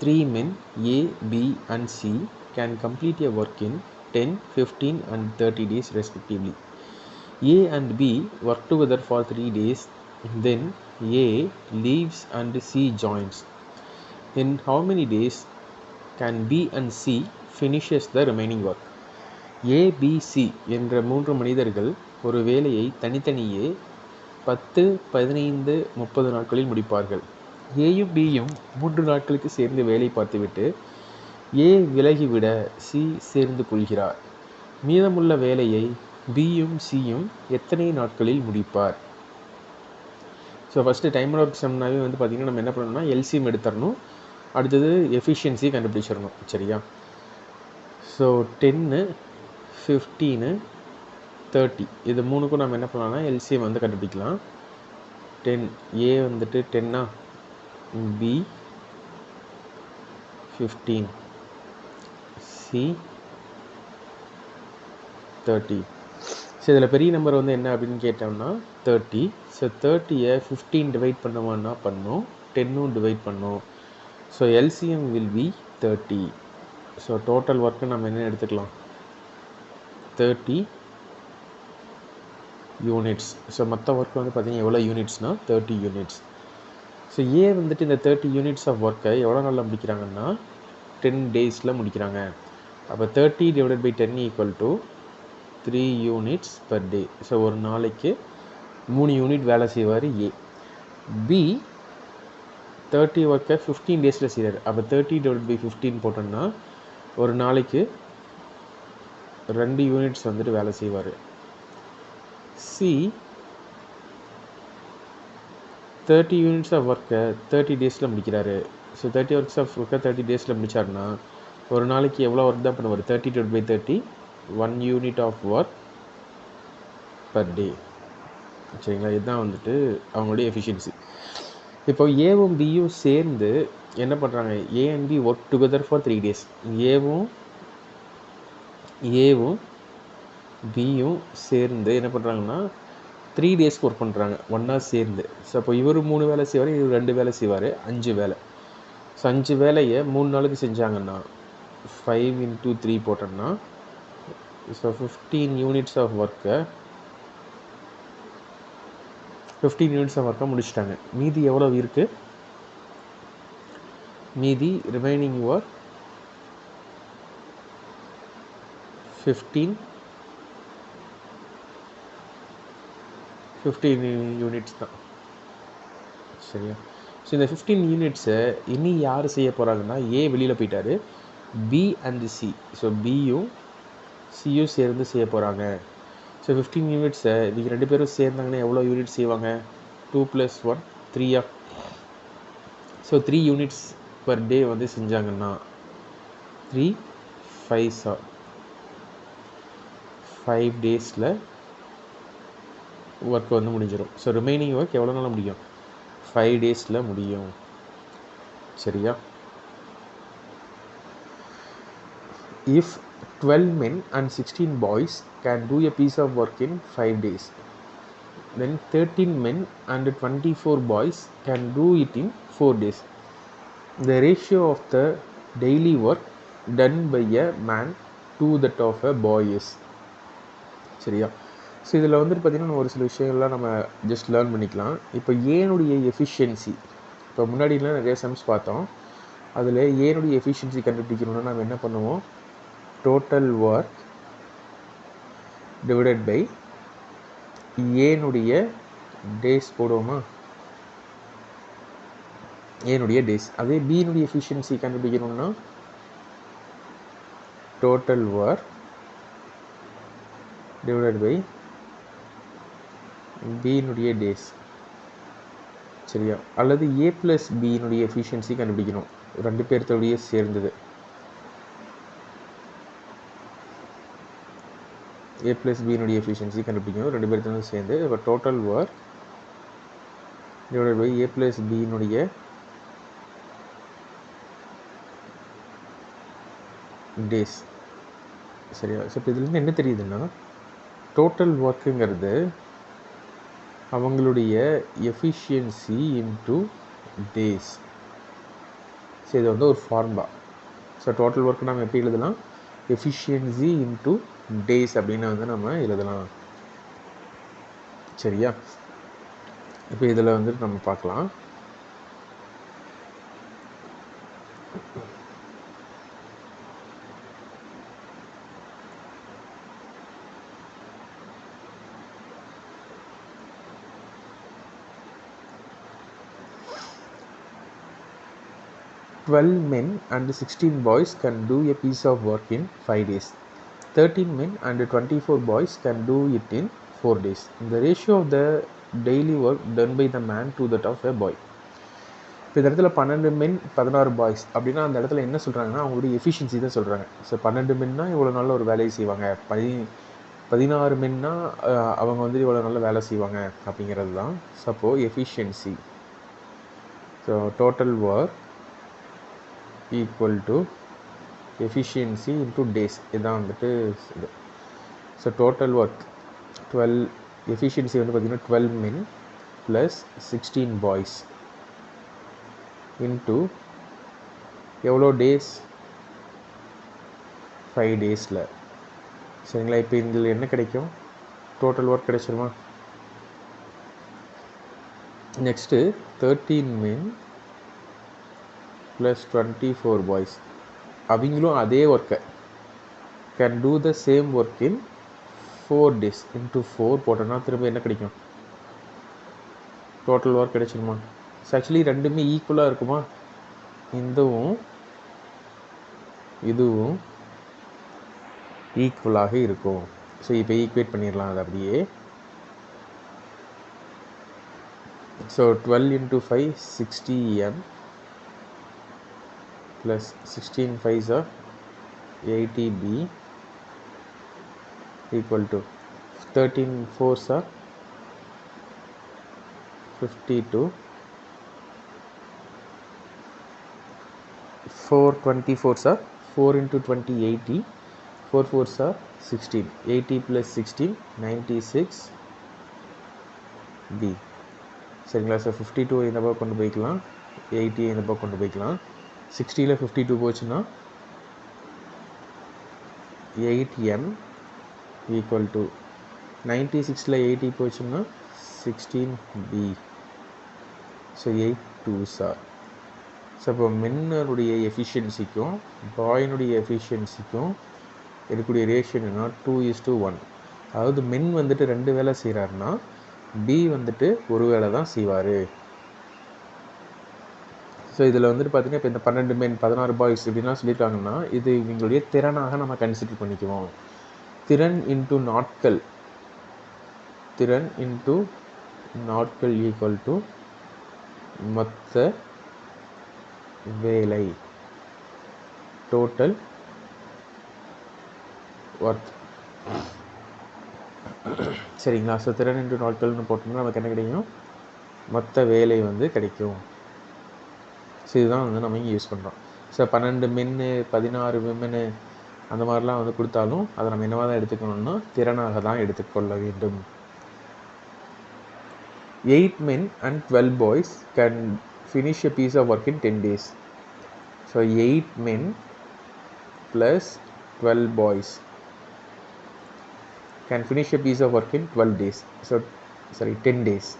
three men A, B, and C can complete a work in 10, 15, and 30 days respectively. A and B work together for 3 days, then A leaves and C joins. In how many days can B and C finishes the remaining work? A, B, C என்ற மூன்று மனிதர்கள் ஒரு வேலையை தனித்தனியே பத்து பதினைந்து முப்பது நாட்களில் முடிப்பார்கள் ஏயும் பியும் மூன்று நாட்களுக்கு சேர்ந்து வேலை பார்த்துவிட்டு ஏ விலகிவிட சி சேர்ந்து கொள்கிறார். மீதமுள்ள வேலையை பியும் சியும் எத்தனை நாட்களில் முடிப்பார்? ஸோ ஃபஸ்ட்டு டைமர் ஒர்க் செம்னாவே வந்து பார்த்திங்கன்னா நம்ம என்ன பண்ணணும்னா எல்சிஎம் எடுத்துடணும். அடுத்தது எஃபிஷியன்சி கண்டுபிடிச்சிடணும் சரியா? ஸோ டென்னு ஃபிஃப்டீனு தேர்ட்டி இது மூணுக்கும் நம்ம என்ன பண்ணலாம்னா எல்சிஎம் வந்து கண்டுபிடிக்கலாம். டென் ஏ வந்துட்டு டென்னா B fifteen C thirty so இதில் பெரிய நம்பர் வந்து என்ன அப்படின்னு கேட்டோம்னா தேர்ட்டி ஸோ தேர்ட்டியை ஃபிஃப்டீன் டிவைட் பண்ணுவான்னா பண்ணும் டென்னும் டிவைட் பண்ணும். So LCM will be thirty so total work நம்ம என்ன எடுத்துக்கலாம்? தேர்ட்டி யூனிட்ஸ் ஸோ மற்ற ஒர்க் வந்து பார்த்திங்கன்னா எவ்வளோ யூனிட்ஸ்னால் தேர்ட்டி யூனிட்ஸ் ஸோ ஏ வந்துட்டு இந்த தேர்ட்டி யூனிட்ஸ் ஆஃப் ஒர்க்கை எவ்வளோ நாளில் முடிக்கிறாங்கன்னா? டென் டேஸில் முடிக்கிறாங்க. அப்போ thirty divided by ten equal to three units per day so ஒரு நாளைக்கு மூணு யூனிட் வேலை செய்வார் ஏ பி தேர்ட்டி ஒர்க்கை ஃபிஃப்டீன் டேஸில் செய்கிறார் அப்போ தேர்ட்டி டிவைட் பை ஃபிஃப்டீன் போட்டோம்னா ஒரு நாளைக்கு ரெண்டு யூனிட்ஸ் வந்துட்டு வேலை செய்வார். சி தேர்ட்டி யூனிட்ஸ் ஆஃப் ஒர்க்கை தேர்ட்டி டேஸில் முடிக்கிறாரு. ஸோ தேர்ட்டி ஒர்க்ஸ் ஆஃப் ஒர்க்கை தேர்ட்டி டேஸில் முடிச்சாருன்னா ஒரு நாளைக்கு எவ்வளோ ஒர்க் தான் பண்ணுவார்? Thirty divide by thirty one unit of work per day சரிங்களா? இதுதான் வந்துட்டு அவங்களுடைய எஃபிஷியன்சி இப்போ ஏவும் பியும் சேர்ந்து என்ன பண்ணுறாங்க A and B work together for three days ஏவும் ஏவும் பியும் சேர்ந்து என்ன பண்ணுறாங்கன்னா த்ரீ டேஸ்க்கு ஒர்க் பண்ணுறாங்க ஒன்றா சேர்ந்து. ஸோ அப்போ இவர் மூணு வேலை செய்வார் இவர் ரெண்டு வேலை செய்வார். அஞ்சு வேலை. ஸோ அஞ்சு வேலையை மூணு நாளுக்கு செஞ்சாங்கன்னா ஃபைவ் இன்ட்டு த்ரீ போட்டோம்னா ஸோ ஃபிஃப்டீன் யூனிட்ஸ் ஆஃப் ஒர்க்கை ஃபிஃப்டீன் யூனிட்ஸ் ஆஃப் ஒர்க்கை முடிச்சிட்டாங்க. மீதி எவ்வளோ இருக்குது மீதி remaining work fifteen fifteen units தான். சரியா? ஸோ இந்த ஃபிஃப்டீன் யூனிட்ஸை இனி யார் செய்ய போகிறாங்கன்னா ஏ வெளியில் போயிட்டார். பி அண்ட் சி ஸோ பியும் சியும் சேர்ந்து செய்ய போகிறாங்க ஸோ ஃபிஃப்டீன் யூனிட்ஸை இதுக்கு ரெண்டு பேரும் சேர்ந்தாங்கன்னா எவ்வளோ யூனிட் செய்வாங்க? Two plus one த்ரீயா so three units per day வந்து செஞ்சாங்கன்னா த்ரீ ஃபைவ் சா ஃபைவ் டேஸில் ஒர்க் வந்து முடிஞ்சிடும் ஸோ ரிமைனிங் ஒர்க் எவ்வளோ நாள் முடியும்? ஃபைவ் டேஸில் முடியும். சரியா? If twelve men and sixteen boys can do a piece of work in five days then thirteen men and twenty four boys can do it in four days the ratio of the daily work done by a man to that of a boy is சரியா? So இதில் வந்துட்டு பார்த்திங்கன்னா ஒரு சில விஷயங்கள்லாம் நம்ம just learn பண்ணிக்கலாம். இப்போ ஏனுடைய எஃபிஷியன்சி இப்போ முன்னாடிலாம் நிறைய சம்ஸ் பார்த்தோம். அதில் ஏனுடைய எஃபிஷியன்சி கண்டுபிடிக்கணும்னா நம்ம என்ன பண்ணுவோம்? டோட்டல் ஒர்க் டிவைடட் பை ஏனுடைய டேஸ் போடுவோமா? ஏனுடைய டேஸ் அதே பியினுடைய எஃபிஷியன்சி கண்டுபிடிக்கணும்னா டோட்டல் ஒர்க் டிவைடட் பை பியினுடைய டேஸ் சரியா? அல்லது ஏ ப்ளஸ் பியினுடைய எஃபிஷியன்சி கண்டுபிடிக்கணும். ரெண்டு பேர்த்தோடைய சேர்ந்தது. ஏ ப்ளஸ் பியினுடைய எஃபிஷியன்சி கண்டுபிடிக்கணும். ரெண்டு பேர்த்தோட சேர்ந்து. இப்போ total work divide by A plus பியினுடைய days சரியா? ஸோ இப்போ இதுலேருந்து என்ன தெரியுதுன்னா டோட்டல் ஒர்க்குங்கிறது அவங்களுடைய எஃபிஷியன்சி இன்ட்டு டேஸ் ஸோ இது வந்து ஒரு ஃபார்முலா ஸோ டோட்டல் ஒர்க் நம்ம எப்படி எழுதலாம்? எஃபிஷியன்சி இன்டூ டேஸ் அப்படின்னு வந்து நம்ம எழுதலாம். சரியா? இப்போ இதில் வந்துட்டு நம்ம பார்க்கலாம். Twelve men and sixteen boys can do a piece of work in five days. Thirteen men and twenty-four boys can do it in four days. The ratio of the daily work done by the man to that of a boy. இப்போ இந்த இடத்துல பன்னெண்டு மென் பதினாறு boys அப்படின்னா அந்த இடத்துல என்ன சொல்கிறாங்கன்னா அவங்களுடைய எஃபிஷியன்சி தான் சொல்கிறாங்க ஸோ பன்னெண்டு மென்னா இவ்வளோ நல்ல ஒரு வேலையை செய்வாங்க பதி பதினாறு மென்னா அவங்க வந்து இவ்வளோ நல்ல வேலை செய்வாங்க அப்படிங்கிறது தான் சப்போ efficiency so total work equal to efficiency into days இதுதான் வந்துட்டு இது. So total work twelve efficiency வந்து பார்த்திங்கன்னா twelve men plus sixteen boys into எவ்வளோ டேஸ் ஃபைவ் டேஸில் சரிங்களா? இப்போ இதில் என்ன கிடைக்கும்? Total work கிடைச்சிருமா? Next thirteen men plus twenty four boys அவங்களும் அதே ஒர்க்கை can do the same work in four days into four போட்டோன்னா திரும்ப என்ன கிடைக்கும்? டோட்டல் ஒர்க் கிடைச்சிருமா? ஸோ ஆக்சுவலி ரெண்டுமே ஈக்குவலாக இருக்குமா? இதுவும் இதுவும் ஈக்குவலாக இருக்கும். ஸோ இப்போ ஈக்குவேட் பண்ணிடலாம் அது அப்படியே. So twelve into five sixty M plus 16 5s are 80b equal to 13 4s are 52 4 24s are 4 into 20 80 4 4s are 16 80 plus 16 96 b. சரிங்களா சார் ஃபிஃப்டி டூ இந்த பக்கம் கொண்டு போய்க்கலாம். எயிட்டி இந்த பக்கம் கொண்டு போய்க்கலாம். சிக்ஸ்டியில் ஃபிஃப்டி டூ போச்சுன்னா eight M equal to ninety சிக்ஸில் எயிட்டி போச்சுன்னா sixteen B so eight two sir so இப்போ மென்னருடைய எஃபிஷியன்சிக்கும் பாயினுடைய எஃபிஷியன்சிக்கும் இருக்கக்கூடிய ரேஷியோ என்னென்னா டூ இஸ் டூ ஒன் அதாவது மென் வந்துட்டு ரெண்டு வேலை செய்கிறாருன்னா பி வந்துட்டு ஒரு வேலை தான் செய்வார். ஸோ இதில் வந்துட்டு பார்த்தீங்கன்னா இப்போ இந்த பன்னெண்டு மென் பதினாறு பாய்ஸ் இப்படின்லாம் சொல்லியிருக்காங்கன்னா இது இவங்களுடைய திறனாக நம்ம கன்சிடர் பண்ணிக்குவோம். திறன் இன்ட்டு நாட்கள். திறன் இன்ட்டு நாட்கள் ஈக்குவல் டு மொத்த வேலை. டோட்டல் ஒர்க் சரிங்களா? ஸோ திறன் இன்ட்டு நாட்கள்னு போட்டோம்னா நமக்கு என்ன கிடைக்கும்? மொத்த வேலை வந்து கிடைக்கும். ஸோ இதுதான் வந்து நம்ம இங்கே யூஸ் பண்ணுறோம் ஸோ பன்னெண்டு மென்னு பதினாறு விமனு அந்த மாதிரிலாம் வந்து கொடுத்தாலும் அதை நம்ம என்னவாக தான் எடுத்துக்கணும்னா திறனாக தான் எடுத்துக்கொள்ள வேண்டும். Eight men and twelve boys can finish a piece of work in ten days so eight men plus twelve boys can finish a piece of work in twelve days so sorry ten days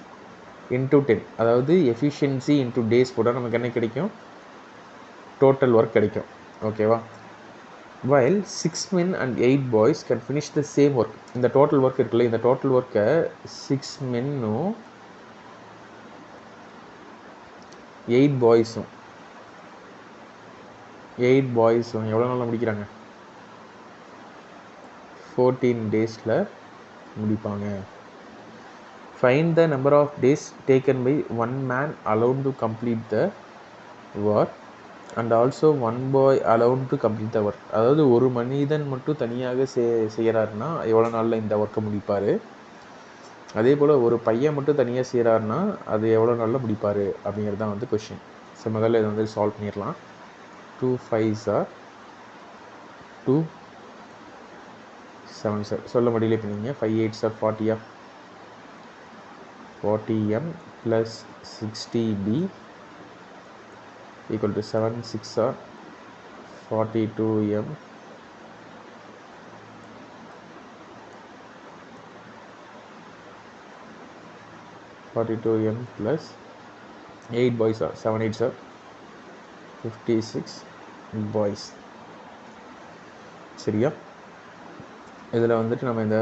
into ten அதாவது efficiency into days போட்டால் நமக்கு என்ன கிடைக்கும்? Total work கிடைக்கும். ஓகேவா while six men and eight boys can finish the same work இந்த total work இருக்குல்ல இந்த டோட்டல் ஒர்க்கை சிக்ஸ் மென்னும் எயிட் பாய்ஸும் எயிட் பாய்ஸும் எவ்வளோ நாளில் முடிக்கிறாங்க? ஃபோர்டீன் டேஸில் முடிப்பாங்க. Fine the number of days taken by one man allowed to complete the work and also one boy allowed to complete the work அதாவது ஒரு மனிதன் மட்டும் தனியாக செய் செய்கிறாருன்னா எவ்வளோ நாளில் இந்த ஒர்க்கை முடிப்பார்? அதே போல் ஒரு பையன் மட்டும் தனியாக செய்கிறாருன்னா அது எவ்வளோ நாளில் முடிப்பார்? அப்படிங்கிறது தான் வந்து கொஷின் ஸோ முதல்ல இதை வந்து சால்வ் பண்ணிடலாம். Two five sir two seven sir சொல்ல முடியல இப்போ நீங்கள் five eight sir ஃபார்ட்டியா forty 40m plus 60b equal to seven six or forty two M forty two M plus eight boys or seven eight sir fifty six boys சரியா? இதில் வந்துட்டு நம்ம இந்த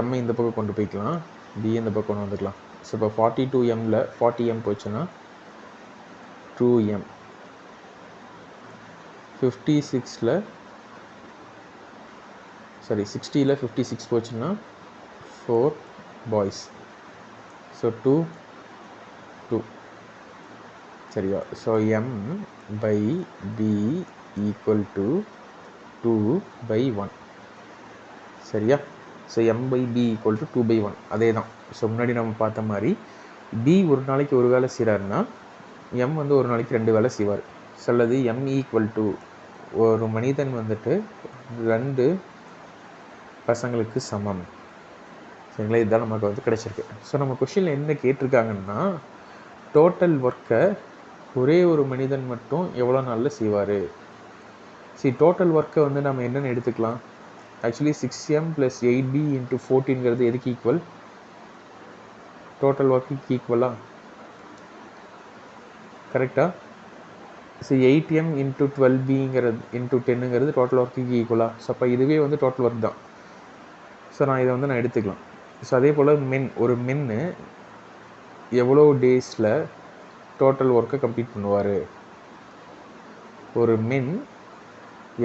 Mi இந்த பக்கம் கொண்டு போய்க்கலாம் பி இந்த பக்கம் கொண்டு வந்துக்கலாம். ஸோ இப்போ ஃபார்ட்டி டூ எம்மில் ஃபார்ட்டி எம் போச்சுன்னா டூ எம் ஃபிஃப்டி சிக்ஸில் சாரி சிக்ஸ்டியில் ஃபிஃப்டி சிக்ஸ் போச்சுன்னா four boys so two two சரியா? So M by B equal to two by one சரியா? So M by B equal to two by one அதே தான் so முன்னாடி நம்ம பார்த்த மாதிரி பி ஒரு நாளைக்கு ஒரு வேலை செய்கிறாருன்னா எம் வந்து ஒரு நாளைக்கு ரெண்டு வேலை செய்வார். சொல்லது எம் ஈக்குவல் டு ஒரு மனிதன் வந்துட்டு ரெண்டு பசங்களுக்கு சமம். சரிங்களா? இதுதான் நமக்கு வந்து கிடச்சிருக்கு. ஸோ நம்ம கொஷினில் என்ன கேட்டிருக்காங்கன்னா டோட்டல் ஒர்க்கை ஒரே ஒரு மனிதன் மட்டும் எவ்வளோ நாளில் செய்வார்? சரி டோட்டல் ஒர்க்கை வந்து நம்ம என்னென்னு எடுத்துக்கலாம். Actually six M plus eight B into ஃபோர்டீன்கிறது எதுக்கு ஈக்குவல் டோட்டல் ஒர்க்குக்கு ஈக்குவலா கரெக்டாக so eight M into twelve பிங்கிறது இன்ட்டு டென்னுங்கிறது டோட்டல் ஒர்க்குக்கு ஈக்குவலா ஸோ அப்போ இதுவே வந்து டோட்டல் ஒர்க் தான். ஸோ நான் இதை வந்து நான் எடுத்துக்கலாம். ஸோ அதே போல் மென் ஒரு மென்னு எவ்வளோ டேஸில் டோட்டல் ஒர்க்கை கம்ப்ளீட் பண்ணுவார்? ஒரு மென்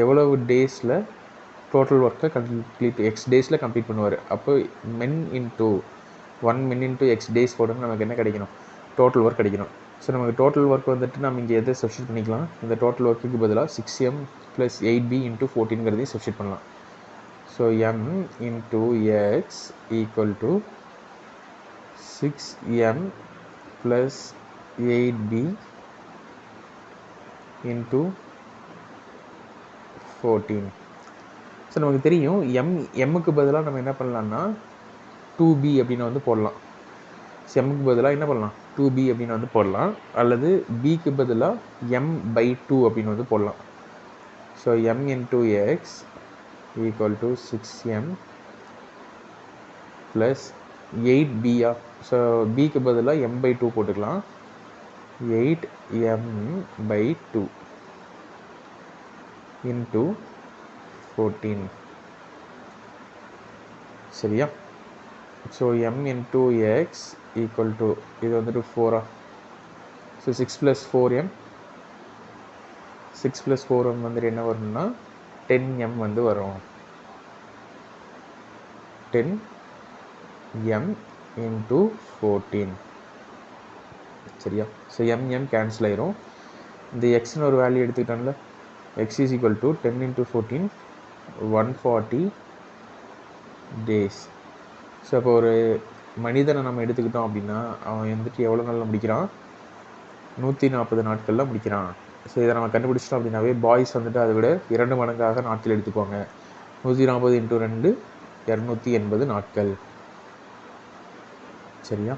எவ்வளவு டேஸில் டோட்டல் ஒர்க்கை கம்ப்ளீட் எக்ஸ் டேஸில் கம்ப்ளீட் பண்ணுவார். அப்போ men into one men into X days போட்டோம்னா நமக்கு என்ன கிடைக்கணும்? டோட்டல் ஒர்க் கிடைக்கணும். ஸோ நமக்கு டோட்டல் ஒர்க் வந்துட்டு நம்ம இங்கே எதை சப்ஸ்டியூட் பண்ணிக்கலாம்? இந்த டோட்டல் ஒர்க்குக்கு பதிலாக six M plus eight B into ஃபோர்டீன்கிறதையும் substitute பண்ணலாம். So M into X equal to six M plus eight B into fourteen so நமக்கு தெரியும். எம் எம்முக்கு பதிலாக நம்ம என்ன பண்ணலான்னா டூ பி அப்படின்னு வந்து போடலாம். எம்முக்கு பதிலாக என்ன பண்ணலாம்? டூ பி அப்படின்னு வந்து போடலாம். அல்லது பிக்கு பதிலாக எம் பை டூ அப்படின்னு வந்து போடலாம். So M into X equal to six M plus eight Pia so பிக்கு பதிலாக எம் பை டூ போட்டுக்கலாம். Eight M by two into fourteen சரியா? So M into X equal to இது வந்துட்டு ஃபோரா so six plus four M six plus four M வந்துட்டு என்ன வரும்னா ten M வந்து வரும். டென் எம் இன்டூ ஃபோர்டீன் சரியா? ஸோ எம் எம் கேன்சல் ஆயிரும். இந்த எக்ஸ்னு ஒரு value எடுத்துக்கிட்டோம்ல. X is equal to ten into fourteen one forty days so இப்போ ஒரு மனிதனை நம்ம எடுத்துக்கிட்டோம் அப்படின்னா அவன் வந்துட்டு எவ்வளோ நாளில் முடிக்கிறான்? நூற்றி நாற்பது நாட்களில் முடிக்கிறான். ஸோ இதை நம்ம கண்டுபிடிச்சிட்டோம் அப்படின்னாவே பாய்ஸ் வந்துட்டு அதை விட இரண்டு மடங்காக நாட்கள் எடுத்துக்கோங்க. நூற்றி நாற்பது இன்ட்டு ரெண்டு இரநூத்தி எண்பது நாட்கள். சரியா?